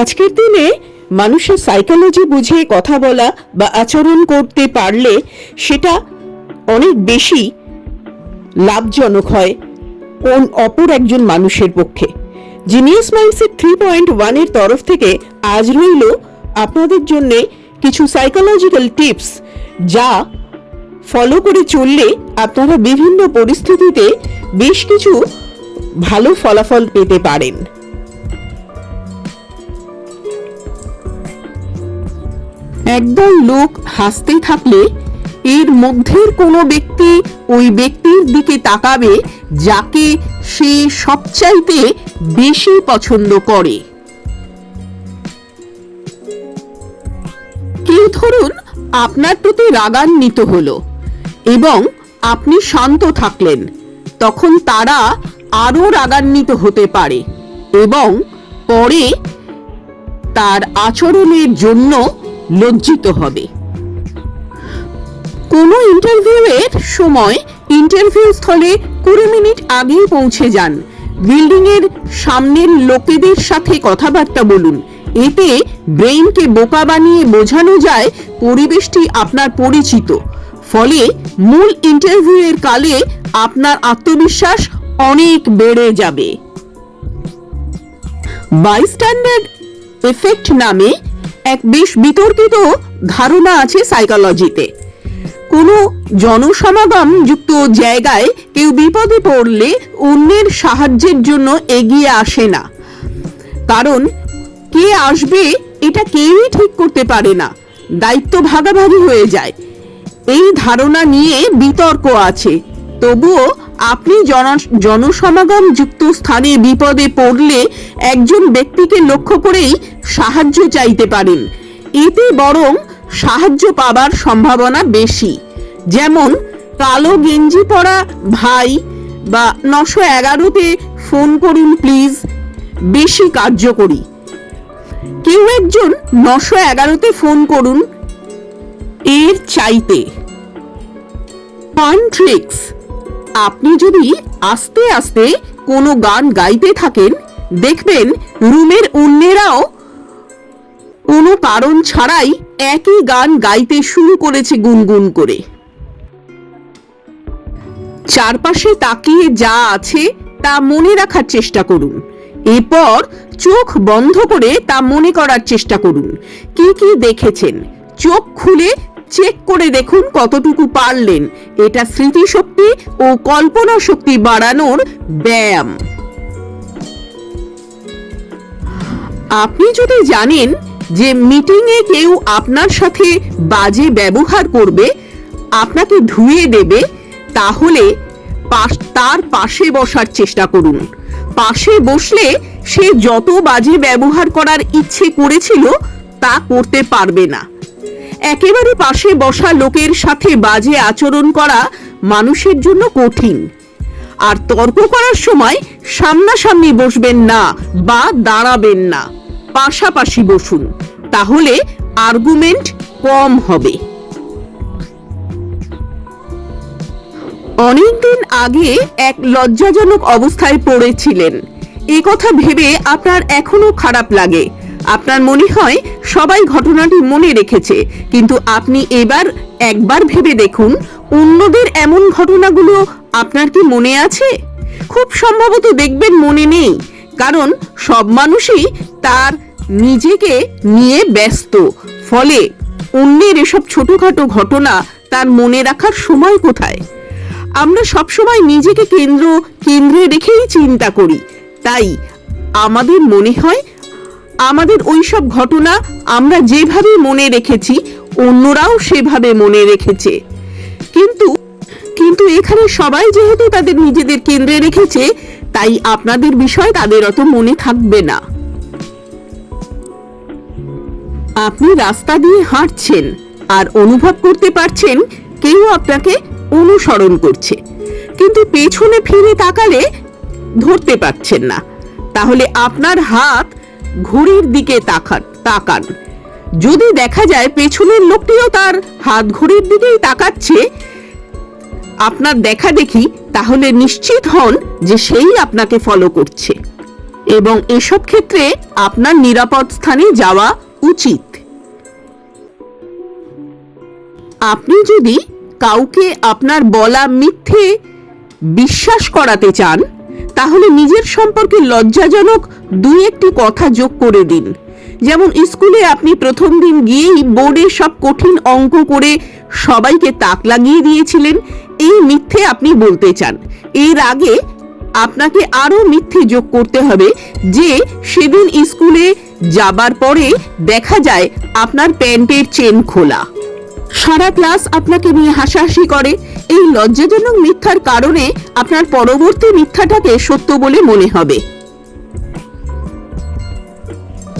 আজকের দিনে মানুষের সাইকোলজি বুঝে কথা বলা বা আচরণ করতে পারলে সেটা অনেক বেশি লাভজনক হয় কোন অপর একজন মানুষের পক্ষে। জিনিয়াস মাইন্ডসেট থ্রি পয়েন্ট ওয়ানের তরফ থেকে আজ রইল আপনাদের জন্য কিছু সাইকোলজিক্যাল টিপস যা ফলো করে চললে আপনারা বিভিন্ন পরিস্থিতিতে বেশ কিছু ভালো ফলাফল পেতে পারেন। একদল লোক হাসতে থাকলে এর মধ্যের কোনো ব্যক্তি ওই ব্যক্তির দিকে তাকাবে যাকে সে সবচাইতে বেশি পছন্দ করে। কেউ ধরুন আপনার প্রতি রাগান্বিত হলো এবং আপনি শান্ত থাকলেন, তখন তারা আরও রাগান্বিত হতে পারে এবং পরে তার আচরণের জন্য লজ্জিত হবে। কোনো ইন্টারভিউয়ের সময় ইন্টারভিউ স্থলে কুড়ি মিনিট আগেই পৌঁছে যান। বিল্ডিং এর সামনের লোকেদের সাথে কথাবার্তা বলুন। এতে ব্রেইনকে বোকা বানিয়ে বোঝানো যায় পরিবেশটি আপনার পরিচিত। ফলে মূল ইন্টারভিউয়ের কালে আপনার আত্মবিশ্বাস অনেক বেড়ে যাবে। বাইস্ট্যান্ডার্ড এফেক্ট নামে এক বেশ বিতর্কিত ধারণা আছে সাইকোলজিতে কোনো জনসমাগম যুক্ত জায়গায় কেউ বিপদে পড়লে অন্যের সাহায্যের জন্য এগিয়ে আসে না। কারণ কে আসবে এটা কেউই ঠিক করতে পারে না। দায়িত্ব ভাগাভাগি হয়ে যায়। এই ধারণা নিয়ে বিতর্ক আছে। তবুও আপনি জন জনসমাগম যুক্ত স্থানে বিপদে পড়লে একজন ব্যক্তিকে লক্ষ্য করেই সাহায্য চাইতে পারেন। এতে বরং সাহায্য পাবার সম্ভাবনা বেশি। যেমন, কালো গেঞ্জি পরা ভাই বা নশো এগারোতে ফোন করুন প্লিজ, বেশি কার্যকরী। কেউ একজন নশো এগারোতে ফোন করুন, এর চাইতে। ফান ট্রিক্স আপনি যদি আস্তে আস্তে কোনো গান গাইতে থাকেন, দেখবেন রুমের অন্যেরাও কোনো কারণ ছাড়াই একই গান গাইতে শুরু করেছে গুনগুন করে। চারপাশে তাকিয়ে যা আছে তা মনে রাখার চেষ্টা করুন। এরপর চোখ বন্ধ করে তা মনে করার চেষ্টা করুন। কি কি দেখেছেন? চোখ খুলে চেক করে দেখুন কতটুকু পারলেন। এটা স্মৃতিশক্তি ও কল্পনা শক্তি বাড়ানোর ব্যায়াম। আপনি যদি জানেন যে মিটিংয়ে কেউ আপনার সাথে বাজে ব্যবহার করবে, আপনাকে ধুয়ে দেবে, তাহলে তার পাশে বসার চেষ্টা করুন। পাশে বসলে সে যত বাজে ব্যবহার করার ইচ্ছে করেছিল, তা করতে পারবে না। একেবারে পাশে বসা লোকের সাথে বাজে আচরণ করা মানুষের জন্য কঠিন। আর তর্ক করার সময় সামনাসামনি বসবেন না বা দাঁড়াবেন না। পাশাপাশি বসুন, তাহলে আর্গুমেন্ট কম হবে। অনেকদিন আগে এক লজ্জাজনক অবস্থায় পড়েছিলেন। এ কথা ভেবে আপনার এখনও খারাপ লাগে। আপনার মনে হয় সবাই ঘটনাটি মনে রেখেছে, কিন্তু আপনি এবার একবার ভেবে দেখুন, অন্যদের এমন ঘটনাগুলো আপনার কি মনে আছে? খুব সম্ভবত দেখবেন মনে নেই, কারণ সব মানুষই তার নিজেকে নিয়ে ব্যস্ত, ফলে অন্যের এসব ছোটখাটো ঘটনা তার মনে রাখার সময় কোথায়? আমরা সবসময় নিজেকে কেন্দ্র, কেন্দ্রে রেখেই চিন্তা করি, তাই আমাদের মনে হয় আমাদের ওই সব ঘটনা আমরা যেভাবে মনে রেখেছি, অন্যরাও সেভাবে মনে রেখেছে। কিন্তু কিন্তু এখানে সবাই যেহেতু তাদের নিজেদের কেন্দ্রে রেখেছে, তাই আপনাদের বিষয় তাদের অত মনে থাকবে না। আপনি রাস্তা দিয়ে হাঁটছেন আর অনুভব করতে পারছেন কেউ আপনাকে অনুসরণ করছে। কিন্তু পেছনে ফিরে তাকালে ধরতে পারছেন না। তাহলে আপনার হাত ঘড়ির দিকে তাকান তাকান। যদি দেখা যায় পেছনের লোকটিও তার হাত ঘড়ির দিকেই তাকাচ্ছে, আপনার দেখা দেখি, তাহলে নিশ্চিত হন যে সেই আপনাকে ফলো করছে। এবং এসব ক্ষেত্রে আপনার নিরাপদ স্থানে যাওয়া উচিত। আপনি যদি কাউকে আপনার বলা মিথ্যে বিশ্বাস করাতে চান, তাহলে নিজের সম্পর্কে লজ্জাজনক দুই একটি কথা যোগ করে দিন। যেমন স্কুলে আপনি প্রথম দিন গিয়েই বোর্ডে সব কঠিন অঙ্ক করে সবাইকে তাক লাগিয়ে দিয়েছিলেন, এই মিথ্যে আপনি বলতে চান। এর আগে আপনাকে আরও মিথ্যে যোগ করতে হবে যে সেদিন স্কুলে যাবার পরে দেখা যায় আপনার প্যান্টের চেন খোলা। সারা ক্লাস আপনাকে নিয়ে হাসাহাসি করে। এই লজ্জাজনক মিথ্যার কারণে আপনার পরবর্তী মিথ্যাটাকে সত্য বলে মনে হবে।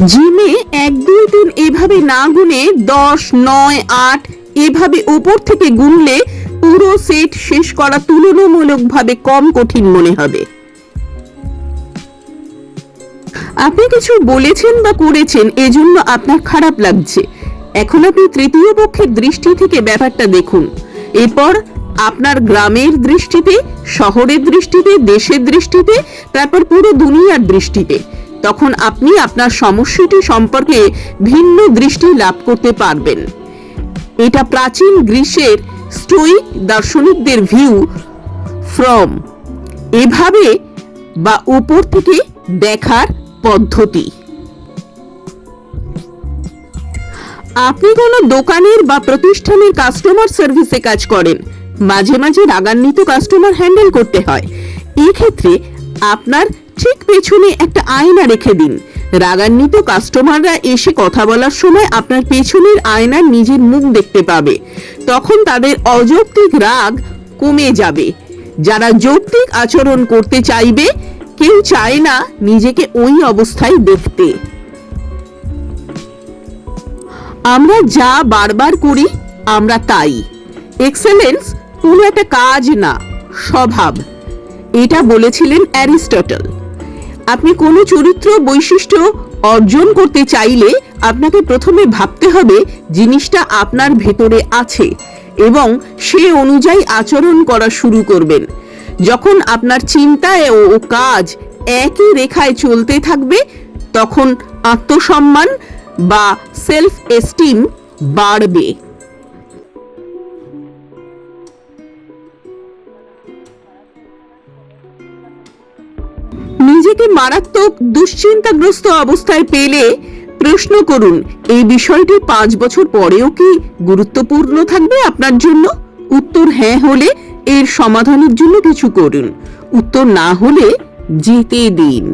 জিমে এক, দুই, তিন এভাবে না গুনে দশ, নয়, আট এভাবে উপর থেকে গুনলে পুরো সেট শেষ করা তুলনামূলকভাবে কম কঠিন মনে হবে। আপনি কিছু বলেছেন বা করেছেন, এজন্য আপনার খারাপ লাগছে। এখন আপনি তৃতীয় পক্ষের দৃষ্টি থেকে ব্যাপারটা দেখুন। এরপর আপনার গ্রামের দৃষ্টিতে, শহরের দৃষ্টিতে, দেশের দৃষ্টিতে, তারপর পুরো দুনিয়ার দৃষ্টিতে। তখন আপনি আপনার সমস্যাটি সম্পর্কে ভিন্ন দৃষ্টি লাভ করতে পারবেন। এটা প্রাচীন গ্রীসের স্টোইক দার্শনিকদের ভিউ ফ্রম। এভাবে বা উপর থেকে দেখার পদ্ধতি। আপনি কোনো দোকানের বা প্রতিষ্ঠানের কাস্টমার সার্ভিসে কাজ করেন, মাঝে মাঝে রাগান্বিত কাস্টমার হ্যান্ডেল করতে হয়। এক্ষেত্রে আপনার ঠিক পেছনে একটা আয়না রেখে দিন। রাগান্বিত কাস্টমাররা এসে কথা বলার সময় আপনার পেছনের আয়নার নিজের মুখ দেখতে পাবে। তখন তাদের অযৌক্তিক রাগ কমে যাবে। যারা যৌক্তিক আচরণ করতে চাইবে, কেউ চায় না নিজেকে ওই অবস্থায় দেখতে। আমরা যা বারবার করি, আমরা তাই। এক্সেলেন্স কোনো একটা কাজ না, স্বভাব। এটা বলেছিলেন অ্যারিস্টটল। আপনি কোনো চরিত্র বৈশিষ্ট্য অর্জন করতে চাইলে আপনাকে প্রথমে ভাবতে হবে জিনিসটা আপনার ভেতরে আছে এবং সে অনুযায়ী আচরণ করা শুরু করবেন। যখন আপনার চিন্তা ও কাজ একই রেখায় চলতে থাকবে, তখন আত্মসম্মান বা সেলফ এস্টিম বাড়বে। নিজেকে মারাত্মক দুশ্চিন্তাগ্রস্ত অবস্থায় পেলে প্রশ্ন করুন, এই বিষয়টি পাঁচ বছর পরেও কি গুরুত্বপূর্ণ থাকবে আপনার জন্য? উত্তর হ্যাঁ হলে এর সমাধানের জন্য কিছু করুন। উত্তর না হলে যেতে দিন।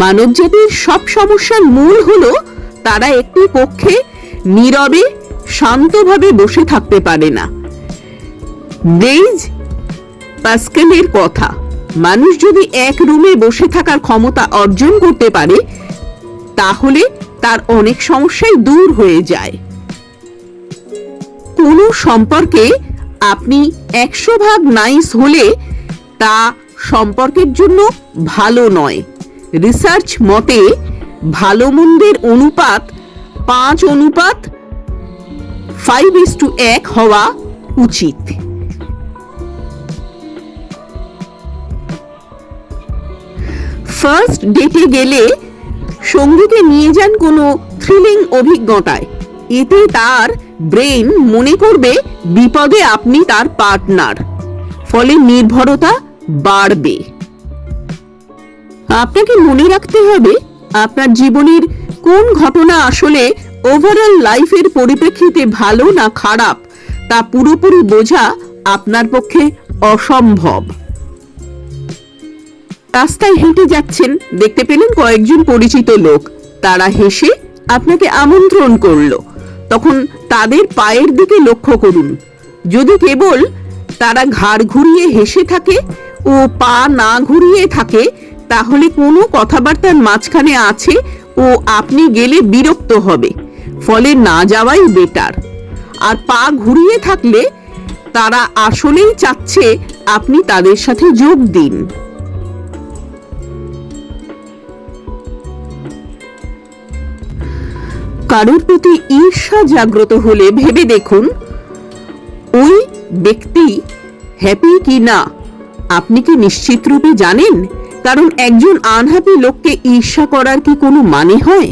মানব জাতির সব সমস্যার মূল হলো তারা একটি কক্ষে নীরবে, শান্তভাবে বসে থাকতে পারে না। ডেইজ পাস্কেলের কথা। মানুষ যদি এক রুমে বসে থাকার ক্ষমতা অর্জন করতে পারে, তাহলে তার অনেক সমস্যাই দূর হয়ে যায়। কোনো সম্পর্কে আপনি একশো ভাগ নাইস হলে তা সম্পর্কের জন্য ভালো নয়। রিসার্চ মতে ভালো মন্দের অনুপাত পাঁচ অনুপাত ফাইভ ইস টু এক হওয়া উচিত। ফার্স্ট ডেটে গেলে সঙ্গীকে নিয়ে যান কোনো থ্রিলিং অভিজ্ঞতায়। এতে তার ব্রেন মনে করবে বিপদে আপনি তার পার্টনার ফলে নির্ভরতা বাড়বে। আপনাকে মনে রাখতে হবে আপনার জীবনের কোন ঘটনা আসলে ওভারঅল লাইফের পরিপ্রেক্ষিতে ভালো না খারাপ, তা পুরোপুরি বোঝা আপনার পক্ষে অসম্ভব। রাস্তায় হেঁটে যাচ্ছেন, দেখতে পেলেন কয়েকজন পরিচিত লোক। তারা হেসে আপনাকে আমন্ত্রণ করল। তখন তাদের পায়ের দিকে লক্ষ্য করুন। যদি কেবল তারা ঘাড় ঘুরিয়ে হেসে থাকে ও পা না ঘুরিয়ে থাকে, তাহলে কোনো কথাবার্তার মাঝখানে আছে ও আপনি গেলে বিরক্ত হবে। ফলে না যাওয়াই বেটার। আর পা ঘুরিয়ে থাকলে তারা আসলেই চাচ্ছে আপনি তাদের সাথে যোগ দিন। কারোর প্রতি ঈর্ষা জাগ্রত হলে ভেবে দেখুন, ওই ব্যক্তি হ্যাপি কি না? আপনি কি নিশ্চিত রূপে জানেন কারণ একজন আনহ্যাপি লোককে ঈর্ষা করার কি কোনো মানে হয়?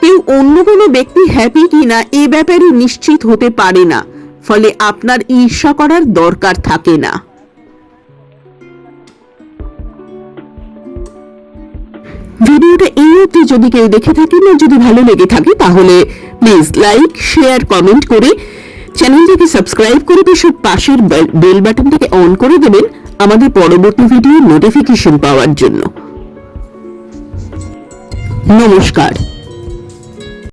কেউ অন্য কোনো ব্যক্তি হ্যাপি কিনা এ ব্যাপারে নিশ্চিত হতে পারে না, ফলে আপনার ঈর্ষা করার দরকার থাকে না। ভিডিওটা এই অবধি যদি কেউ দেখে থাকেন যদি ভালো লেগে থাকে, তাহলে প্লিজ লাইক শেয়ার কমেন্ট করে চ্যানেলটাকে সাবস্ক্রাইব করে বেশ পাশের বেল বাটনটাকে অন করে দেবেন আমাদের পরবর্তী ভিডিও নোটিফিকেশন পাওয়ার জন্য। নমস্কার।